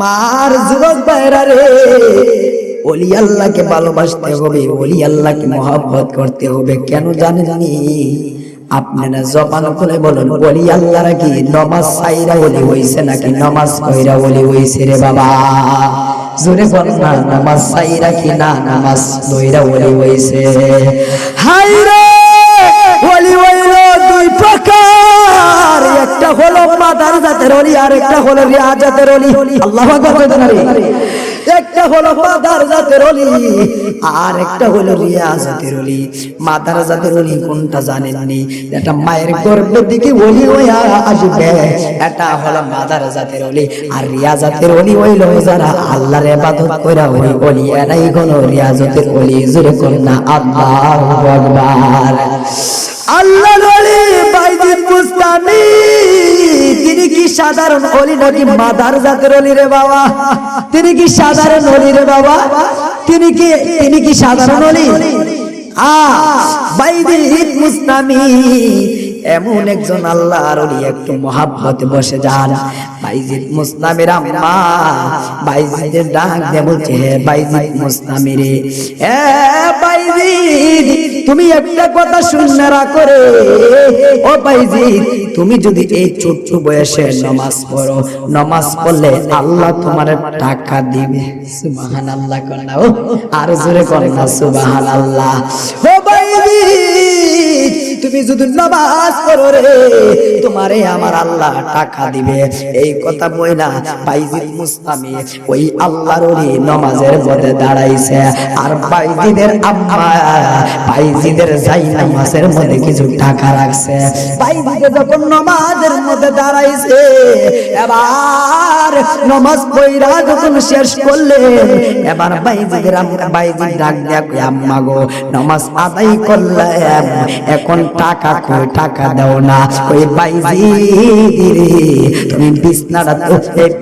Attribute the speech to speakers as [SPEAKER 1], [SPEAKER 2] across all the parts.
[SPEAKER 1] আমার যুবক ভাইরা রে, ওলি আল্লাহকে ভালোবাসতে হবে, ওলি আল্লাহকে মহব্বত করতে হবে। কেন জানেন নি? আপনারা জবান খুলে বলুন, ওলি আল্লাহরা কি নমাজ সাইরা ওলি হইছে নাকি নমাজ কইরা ওলি হইছে রে বাবা? জোরে বল না, নামাজ সাইরা কি না, নামাজ দইরা ওলি হইছে। হাই রে একটা হলো মাদার জাতের অলি আর একটা হলো রিয়া জাতের অলি। আল্লাহ একটা হলো মাদার জাতের অলি আর একটা হলো রিয়া জাতের অলি। মাদার জাতের অলি কোনটা এটা মায়ের দিকে অলি আসবে। এটা হলো মাদার জাতের অলি। আর রিয়া জাতের অলি হইল যারা আল্লাহর ইবাদত কইরা অলি অলি, এরাই রিয়া জাতের অলি। আল্লাহু আকবার। আল্লাহ নলি তিনি কি সাধারণ অলি নাকি মাদার জাতের অলি রে বাবা? তিনি কি সাধারণ অলি রে বাবা? তিনি কি তিনি কি সাধারণ অলি? এমন একজন আল্লাহর অলি, একটু মহাব্বতে বসে যান। বাইজিদ মুসলামের আম্মা বাইজিদের ডাক দিয়ে বলছে হে বাইজিদ মুসলামি রে, এ বাইজিদ তুমি একটা কথা শুনে রাখো রে। ও ভাইজি, তুমি যদি এই ছোট্ট বয়সে নামাজ পড়ো, নামাজ পড়লে আল্লাহ তোমার টাকা দিবে। সুবহানাল্লাহ কন্যা, ও। আর জোরে কন্যা, সুবহানাল্লাহ। ও তুমি যদি রে, তোমারে আমার আল্লাহ টাকা দিবে। এই কথা বাইজিদ মুস্তামি ওই আল্লাহর নামাজের মধ্যে দাঁড়াইছে। আর বাইজিদের বাইজিদের যাই নামাজের মধ্যে কিছু টাকা রাখছে। বাইজিদে যখন নামাজের মধ্যে দাঁড়াইছে, এবার নামাজ পড়া যখন শেষ করলেন এবার বাইজিদের আম্মা বাইজিদ ডাক দেয়া আম্মা গো, নামাজ আদায় করলাম এখন টাকা কই টাকা দাও না। ওই বাইজি রে তুমি বিছনাটা তো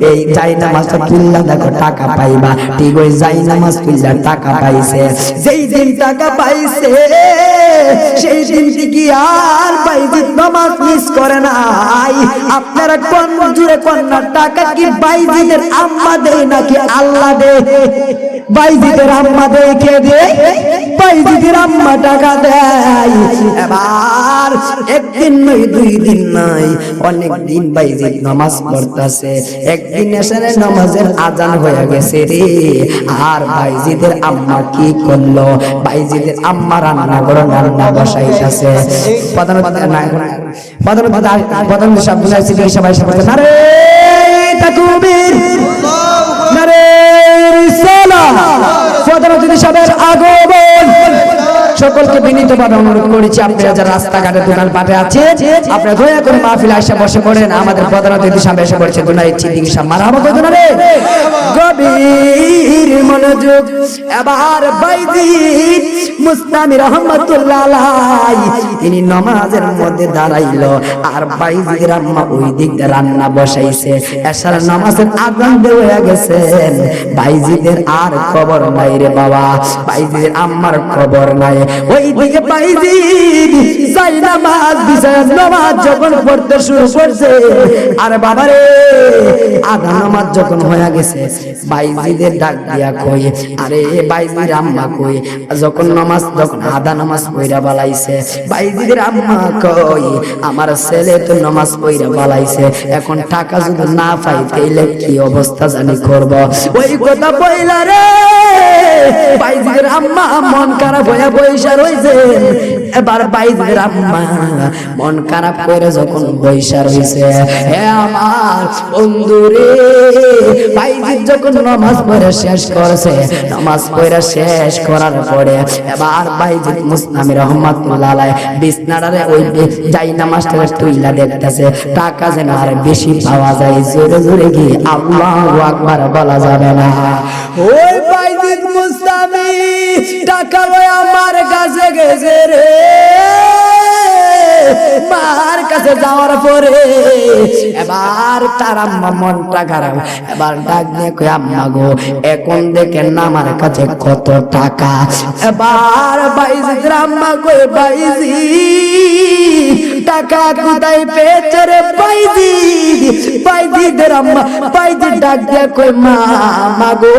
[SPEAKER 1] এই যাই নামাজটা তুললা দেখো টাকা পাইবা। ঠিক ওই যাই নামাজ তুললা টাকা পাইছে। যেই দিন টাকা পাইছে, সেই দিন কি আর বাইজি নামাজ মিস করে নাই। আপনারা কোন জুড়ে কোন টাকা কি বাইজিদের আম্মা দেয় নাকি আল্লাহ দেয়? বাইজিদের আম্মা কে দেয় আম্মা টাকা দেয় এবার একদিন নয় দুই দিন নাই অনেক দিন বাইজিদ নামাজ পড়তাছে একদিন এসে নামাজের আজান হয়ে গেছে রে আর বাইজিদের আম্মা কি করল বাইজিদের আম্মা রান্না করে রান্না বসাইতাছে প্রধানমন্ত্রী না প্রধানমন্ত্রী প্রধানমন্ত্রী সাহেব বুঝাইছি সবাই সবাই নারে তাকবীর সকলকে বিনীতভাবে অনুরোধ করেছি আপনারা যারা রাস্তাঘাটে দোকান পাটে আছে আপনারা দয়া করে মাহফিল আসে বসে পড়েন আমাদের প্রধান অতিথি সামনে এসে পড়ছে দুনাই চিদিং সাহেব মারামত দোনা রে গভীর মনোযোগ। এবার বাইজিদ মুস্তামি রহমতুল্লাহ তিনি নমাজের মধ্যে দাঁড়াইল। আর বাইজিদের আম্মা ওই দিক রান্না বসাইছে। এসার নামাজের আজান দেওয়া গেছেন বাইজিদের আর খবর নাই রে বাবা। বাইজিদের আম্মার খবর নাই। ওই দিকে বাইজিদ যাই নামাজ বিছায় নামাজ যখন পড়তে শুরু করছে, আর বাবা রে আধা নামাজ যখন হয়ে গেছে, বাইজিদের ডাক দিয়া কই আরে বাইজির আম্মা কই? যখন বালাইছে আম্মা কই? আমার ছেলে তো বালাইছে, এখন টাকা যদি না পাই তাইলে কি অবস্থা জানি করব? ওই কথা বইলা রে, বাইজিদের আম্মা মন খারাপ হয়ে বইসা রইছে। এবার বাইজিদের আম্মা মন খারাপ করে যখন বইসা রইছে, হে আমার বন্ধু রে, বাইজিদ যখন নামাজ পড়ে শেষ করেছে নামাজ পড়ে শেষ করার পরে এবার বাইজিদ মুসনামি রহমাতুল্লাহ আলাই বিছনাটারে ওই যাই নামাজটা তুইলা দেখতেছে, টাকা যেন আর বেশি পাওয়া যায়, জোরে জোরে গিয়ে আল্লাহু আকবার বলা যাবে না। ওই বাইজিদ মুস্তামি টাকা লয় আমার কাছে গেছে রে। মার কাছে যাওয়ার পরে এবার তার আম্মা মনটা খারাপ। এবার ডাক দিয়ে কই আম্মা গো, এখন দেখেন না আমার কাছে কত টাকা। এবার বাইজি আম্মা কই বাইজি, টাকা কোথায় পেয়েছে রে বাইজি? বাইজিদের আম্মা, বাইজি ডাক দিয়া কই মা মাগো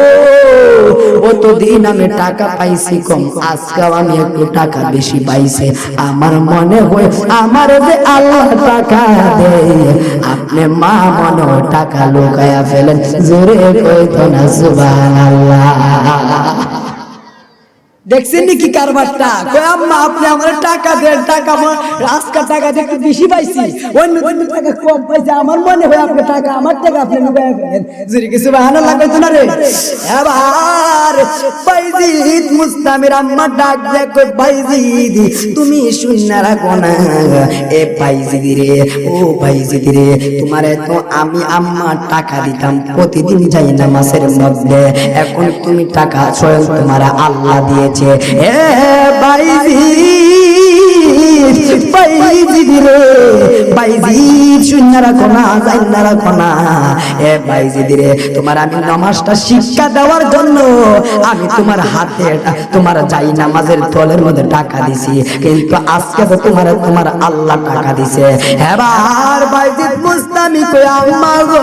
[SPEAKER 1] কতদিন আমি টাকা পাইছি কম আজকাল আমি একটু টাকা বেশি পাইছে। আমার মনে হয় আমার যে আল্লাহ টাকা দেয়, আপনি মা মনে টাকা লুকায়া ফেলেন। জোরে কইতো না, সুবহানাল্লাহ। দেখছেন নাকি কারবারটা? আম্মা, আপনি আমার টাকা দেন, টাকা আমার আজকে টাকা একটু বেশি পাইছি। অন্য অন্য টাকা কম পাইছি, আমার মনে হয় আপনি টাকা, আমার টাকা আপনি ফেলেন জোরে কি সুবহানাল্লাহ কইতো না রে? এবার বাইজিদ মুস্তামির আম্মা ডাক দিয়ে কই বাইজিদ তুমি শুননা রাখো না। এ বাইজিদ রে, ও বাইজিদ রে, তোমারে তো আমি আম্মা টাকা দিতাম, প্রতিদিন যাই নামাজের মধ্যে। এখন তুমি টাকা স্বয়ং তোমার আল্লাহ দিয়েছে। এ বাইজিদ বাইজিদ রে, বাইজিদ শূন্য রাখো না জাইন রাখো না। এ বাইজিদ রে, তোমার আমি নামাজটা শিক্ষা দেওয়ার জন্য আমি তোমার হাতে তোমার যাই নামাজের তলের মধ্যে টাকা দিছি। কিন্তু আজকে তো তোমার তোমার আল্লাহ টাকা দিছে। এবার বাইজিদ মুস্তামি কই আম্মা গো।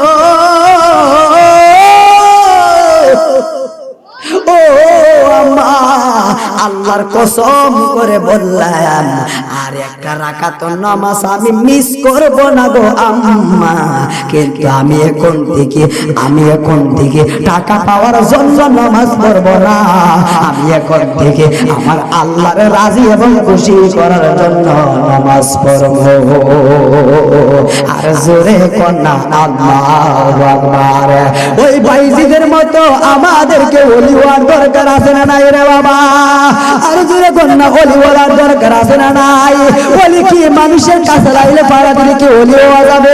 [SPEAKER 1] ও আমা আল্লাহর কসম করে বললাম একটা রাকাত নামাজ আমি মিস না গো আম্মা। কিন্তু আমি এখন থেকে, আমি এখন থেকে টাকা পাওয়ার জন্য নামাজ না। আমি এখন থেকে আমার আল্লাহর রাজি এবং খুশি করার জন্য নামাজ আর জোরে কন্যা, আল্লাহু ওই বাইজিদের মতো আমাদেরকে ওলি হওয়ার দরকার আছে না নাই রে বাবা? আর জোরে কন্যা ওলি হওয়ার দরকার আছে না নাই? ওলি কি মানুষের কাছে লাইলে পাড়া দিলে কি ওলি হওয়া যাবে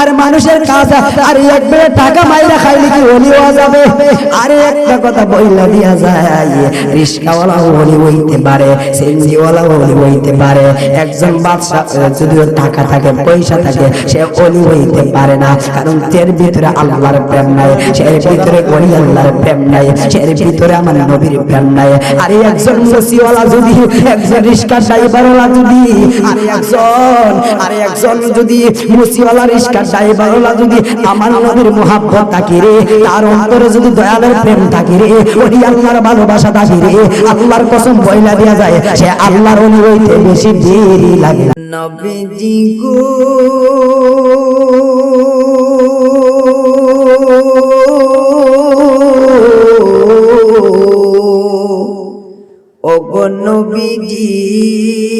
[SPEAKER 1] আর মানুষের কাছে আর এক বেড়ে টাকা মাইরা খাইলে কি ওলি হওয়া যাবে? আরে একটা কথা বইলা দিয়া যায়, রিস্কাওয়ালা ওলি হইতে পারে, সেনজিওয়ালা ওলি হইতে পারে। একজন বাদশাহ যদিও টাকা থাকে, পয়সা থাকে, সে ওলি হইতে পারে না। কারণ এর ভিতরে আল্লাহর প্রেম নাই এর ভিতরে ওলি আল্লাহর প্রেম নাই এর ভিতরে আমার নবীর প্রেম নাই। আরে একজন মুসিওয়ালা যদি, একজন রিস্কা ড্রাইভারওয়ালা যদি, আরে একজন আরে একজন যদি মুসিওয়ালা রিস্কা ড্রাইভারওয়ালা যদি আমার নবীর মোহাব্বত থাকে রে। তার অন্তরে যদি দয়ালের প্রেম থাকে রে, ওই আল্লাহর ভালোবাসা থাকে রে। আল্লাহর কসম যায়, সে আল্লাহর বেশি দেরি লাগে নবীজি গো। নবীজি।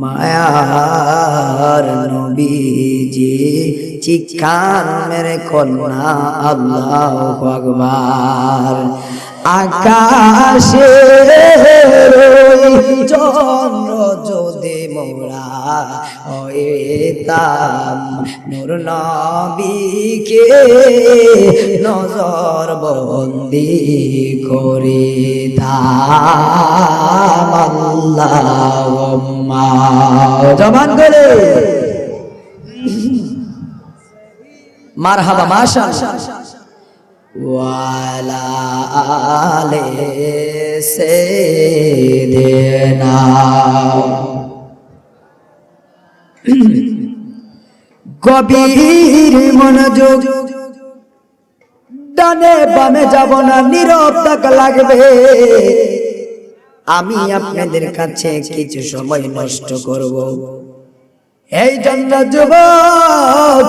[SPEAKER 1] মায়ার নবীজি চিৎকার মেরে কন্যা আল্লাহ ভগবান আকাশে চন্দ্র মোরা হইতাম। নূর নবীকে নজর বন্দি করিতাম। আল্লাহুম্মা। জবান করে মারহাবা, মাশাআল্লাহ। ওয়ালা আলে সেদিনা। গভীর মনোযোগ। ডানে বামে যাব না, নীরব লাগবে। আমি আপনাদের কাছে কিছু সময় নষ্ট করব। এই জন্য যুবক,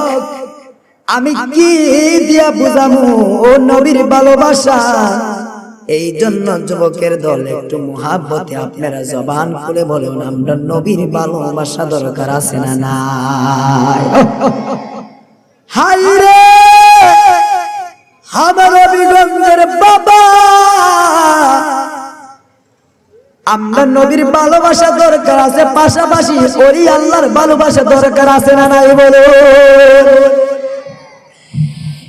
[SPEAKER 1] আমি কি দিয়া বুঝামু? ও নবীর ভালোবাসা। এই জন্য যুবকের দল একটু মহাব্বতে আপনারা জবান খুলে বলুন, আমরা নবীর ভালোবাসা দরকার আছে না নাই? হাই রে আমার অভিগঞ্জের বাবা! আমরা নবীর ভালোবাসা দরকার আছে, পাশাপাশি ওরি আল্লাহর ভালোবাসা দরকার আছে না নাই বলো